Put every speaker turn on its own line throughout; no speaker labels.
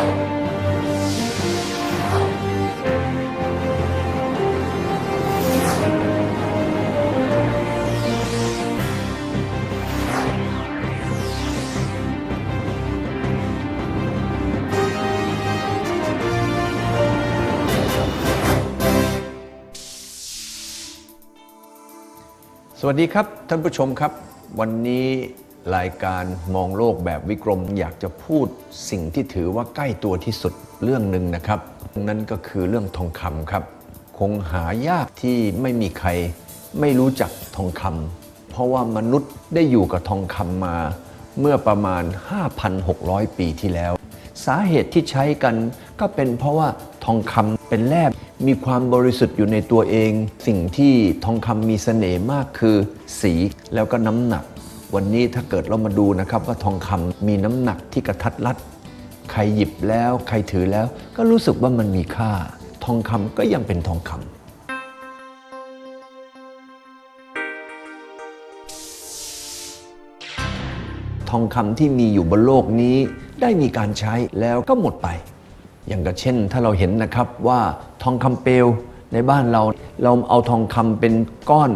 สวัสดีครับท่านผู้ชมครับ วันนี้ รายการมองโลกแบบวิกรมอยากจะพูดสิ่งที่ถือว่าใกล้ตัวที่สุดเรื่องหนึ่งนะครับ นั่นก็คือเรื่องทองคำครับ คงหายากที่ไม่มีใครไม่รู้จักทองคำเพราะว่ามนุษย์ได้อยู่กับทองคำมาเมื่อประมาณ 5,600 ปีที่แล้ว สาเหตุที่ใช้กันก็เป็นเพราะว่าทองคำเป็นแร่มีความบริสุทธิ์อยู่ในตัวเอง สิ่งที่ทองคำมีเสน่ห์มากคือ สีแล้วก็น้ำหนัก วันนี้ถ้าเกิดเรามาดูนะครับว่าทองคำมีน้ำหนักที่กระทัดรัด ใครหยิบแล้ว ใครถือแล้ว ก็รู้สึกว่ามันมีค่า ทองคำก็ยังเป็นทองคำทองคำที่มีอยู่บนโลกนี้ได้มีการใช้แล้วก็หมดไป อย่างกับเช่น ถ้าเราเห็นนะครับว่าทองคำเปลวในบ้านเราเราเอาทองคำเป็นก้อน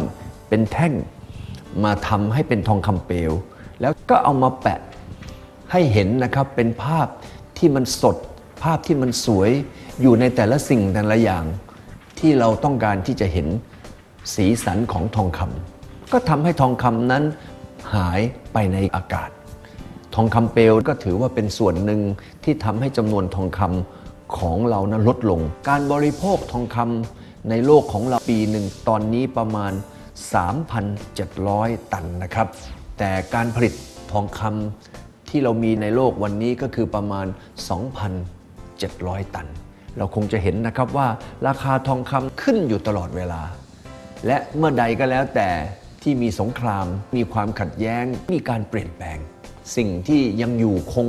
เป็นแท่ง มาทำให้เป็นทองคำเปลว แล้วก็เอามาแปะให้เห็นนะครับเป็นภาพที่มันสด ภาพที่มันสวยอยู่ในแต่ละสิ่งแต่ละอย่าง ที่เราต้องการที่จะเห็นสีสันของทองคำก็ทำให้ทองคำนั้นหายไปในอากาศ ทองคำเปลวก็ถือว่าเป็นส่วนหนึ่งที่ทำให้จำนวนทองคำของเรานั้นลดลง การบริโภคทองคำในโลกของเราปีหนึ่งตอนนี้ประมาณ 3,700 ตันนะครับ แต่การผลิตทองคำที่เรามีในโลกวันนี้ก็คือประมาณ 2,700 ตัน เราคงจะเห็นนะครับว่าราคาทองคำขึ้นอยู่ตลอดเวลา และเมื่อใดก็แล้วแต่ที่มีสงคราม มีความขัดแย้ง มีการเปลี่ยนแปลง สิ่งที่ยังอยู่คง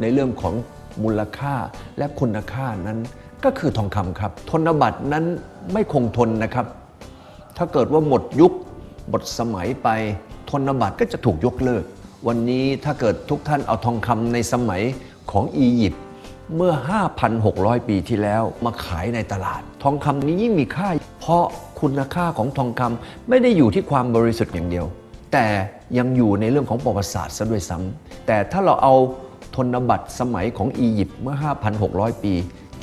ในเรื่องของมูลค่าและคุณค่านั้นก็คือทองคำครับ ธนบัตรนั้นไม่คงทนนะครับ ถ้าเกิดว่าหมดยุคหมดสมัยไปธนบัตรก็จะถูกยกเลิก วันนี้ถ้าเกิดทุกท่านเอาทองคำในสมัยของอียิปต์เมื่อ 5,600 ปีที่แล้วมาขายในตลาด ทองคำนี้ยิ่งมีค่า เพราะคุณค่าของทองคำไม่ได้อยู่ที่ความบริสุทธิ์อย่างเดียว แต่ยังอยู่ในเรื่องของประวัติศาสตร์ซะด้วยซ้ำแต่ถ้าเราเอาธนบัตรสมัยของอียิปต์เมื่อ 5,600 ปี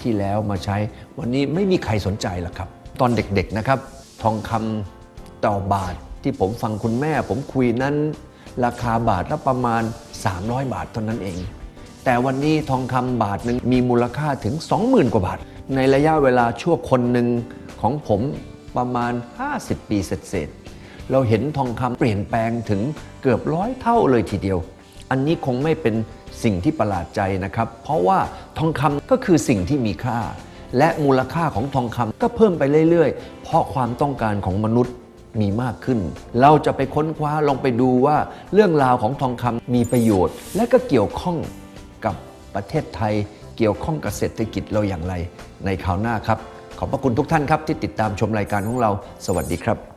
ที่แล้วมาใช้ วันนี้ไม่มีใครสนใจหรอกครับ ตอนเด็กๆนะครับ ทองคำต่อบาทที่ผมฟังคุณแม่ ผมคุยนั้น ราคาบาทละประมาณ 300 บาทเท่านั้นเอง แต่วันนี้ทองคำบาทหนึ่งมีมูลค่าถึง 20,000 กว่าบาท ในระยะเวลาชั่วคนหนึ่งของผมประมาณ 50 ปีเสร็จๆเราเห็นทองคำเปลี่ยนแปลงถึงเกือบร้อยเท่าเลยทีเดียว อันนี้คงไม่เป็นสิ่งที่ประหลาดใจนะครับ เพราะว่าทองคำก็คือสิ่งที่มีค่า และมูลค่าของทองคำก็เพิ่มไปเรื่อยๆ เพราะความต้องการของมนุษย์มีมากขึ้น เราจะไปค้นคว้าลองไปดูว่าเรื่องราวของทองคำมีประโยชน์ และก็เกี่ยวข้องกับประเทศไทย เกี่ยวข้องกับเศรษฐกิจเราอย่างไรในข่าวหน้าครับ ขอบพระคุณทุกท่านครับที่ติดตามชมรายการของเรา สวัสดีครับ